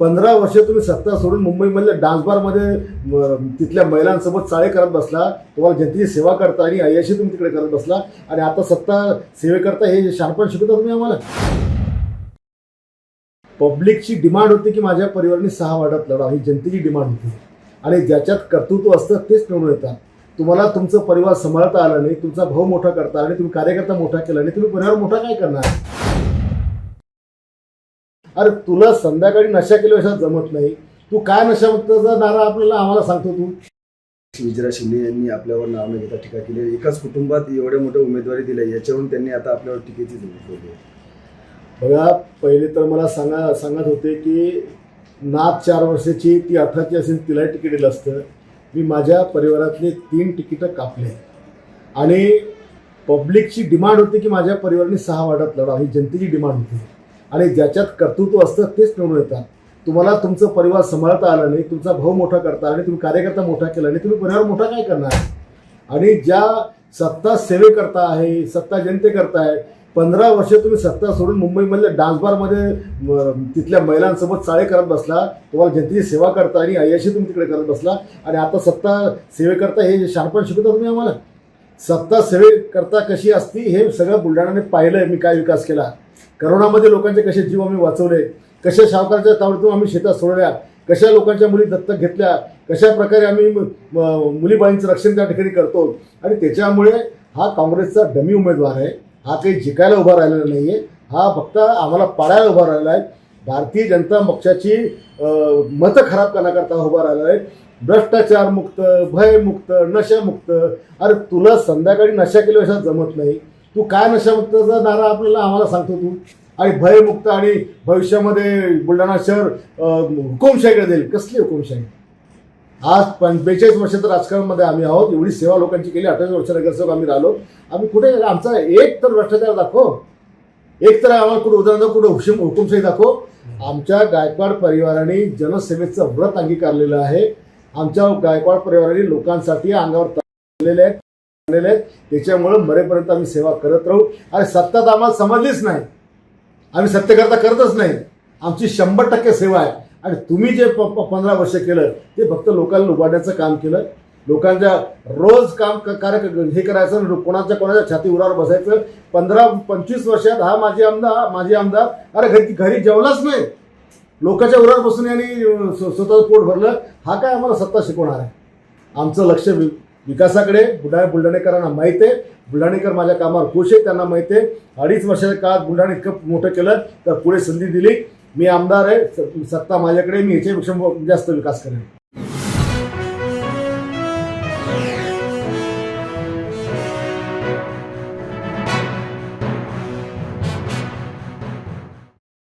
पंधरा वर्ष तुम्ही सत्ता सोडून मुंबईमधल्या डान्स बारमध्ये तिथल्या महिलांसोबत चाळे करत बसला तुम्हाला जनतेची सेवा करता आणि अय्याशी तुम्ही तिकडे करत बसला. आणि आता सत्ता सेवेकरता हे शहाणपण शिकवता तुम्ही आम्हाला. पब्लिकची डिमांड होती की माझ्या परिवाराने सहा वार्डात लढा ही जनतेची डिमांड होती. आणि ज्याच्यात कर्तृत्व असतं तेच निवडून येतात. तुम्हाला तुमचं परिवार सांभाळता आलं नाही तुमचा भाऊ मोठा करता आणि तुम्ही कार्यकर्ता मोठा केला नाही तुम्ही परिवार मोठा काय करणार? अरे तुला संध्याकाळी नशा केल्याशिवाय जमत नाही. तू काय नशामुक्तचा नारा आपल्याला आम्हाला सांगतो तू? विजयरा शिंदे यांनी आपल्यावर नाव न घेता टीका केली. एकाच कुटुंबात एवढे मोठे उमेदवारी दिले याच्यावरून त्यांनी आता आपल्यावर टीकेची आहे. बघा पहिले तर मला सांगा सांगत होते की नात चार वर्षाची ती अठराची असेल तिलाही तिकीट दिलं असतं. मी माझ्या परिवारातले तीन तिकीटं कापले. आणि पब्लिकची डिमांड होती की माझ्या परिवाराने सहा वार्डात लढा ही जनतेची डिमांड होती. आणि ज्याच्यात कर्तृत्व असतं तेच निवडून येतात. तुम्हाला तुमचं परिवार सांभाळता आलं नाही तुमचा भाऊ मोठा करता आणि तुम्ही कार्यकर्ता मोठा केला नाही तुम्ही परिवार मोठा काय करणार? आणि ज्या सत्ता सेवेकरता आहे सत्ता जनतेकरता आहे पंधरा वर्ष तुम्ही सत्ता सोडून मुंबईमधल्या डान्स बारमध्ये तिथल्या महिलांसोबत चाळे करत बसला तुम्हाला जनतेची सेवा करता आणि अयशी तुम्ही तिकडे करत बसला आणि आता सत्ता सेवेकरता हे शहाणपण शिकवता तुम्ही आम्हाला? सत्ता सेवेकरता कशी असती हे सगळं बुलढाण्याने पाहिलंय मी काय विकास केला. करोनामध्ये लोकांचे कसे जीव आम्ही वाचवले कशा सावकारच्या तावडीतून आम्ही शेतात सोडल्या कशा लोकांच्या मुली दत्तक घेतल्या कशा प्रकारे आम्ही मुलीबाईंचं मुलीबाळींचं रक्षण त्या ठिकाणी करतो. आणि त्याच्यामुळे हा काँग्रेसचा डमी उमेदवार आहे हा काही जिकायला उभा राहिलेला नाही आहे हा फक्त आम्हाला पाडायला उभा राहिला आहे भारतीय जनता पक्षाची मतं खराब करण्याकरता उभा राहिला आहे. भ्रष्टाचार मुक्त भयमुक्त नशामुक्त. अरे तुला संध्याकाळी नशा केल्याशिवाय जमत नाही. तू काय नशामुक्तचा नारा आपल्याला आम्हाला सांगतो तू. आणि भयमुक्त आणि भविष्यामध्ये बुलढाणा शहर हुकुमशाहीकडे देईल कसली हुकुमशाही? आज पण बेचाळीस वर्षाचं राजकारणामध्ये आम्ही आहोत. एवढी सेवा लोकांची केली. अठ्ठावीस वर्ष नगरसेवक आम्ही राहिलो. आम्ही कुठे आमचा एक तर भ्रष्टाचार दाखव. एक तर आम्हाला कुठे उदाहरण कुठं हुकुम हुकुमशाही दाखव. आमच्या गायकवाड परिवाराने जनसेवेचं व्रत अंगीकारलेलं आहे. आमच्या गायकवाड परिवाराने लोकांसाठी अंगावर ताणलेले आहेत आहेत. त्याच्यामुळं मरेपर्यंत आम्ही सेवा करत राहू. आणि सत्ता तर आम्हाला समजलीच नाही. आम्ही सत्यकर्ता करतच नाही. आमची शंभर टक्के सेवा आहे. आणि तुम्ही जे प प- पंधरा वर्ष केलं ते फक्त लोकांना उभारण्याचं काम केलं. लोकांच्या रोज काम क- कार्य हे करायचं कोणाच्या कोणाच्या छाती उरावर बसायचं. पंधरा पंचवीस वर्षात हा माझी आमदार माझी आमदार अरे घरी घरी जेवलाच नाही. लोकांच्या उरावर बसून यांनी स्वतःचं पोट भरलं. हा काय आम्हाला सत्ता शिकवणार आहे? आमचं लक्ष वि विकासाकडे बुलढाणा बुलढाणेकरांना माहिती आहे. बुलढाणेकर माझ्या कामावर खुश आहे त्यांना माहीत आहे. अडीच वर्षाच्या काळात बुलढाणा इतकं मोठं केलं तर पुढे संधी दिली. मी आमदार आहे स- सत्ता माझ्याकडे मी ह्याच्यापेक्षा जास्त विकास करेन.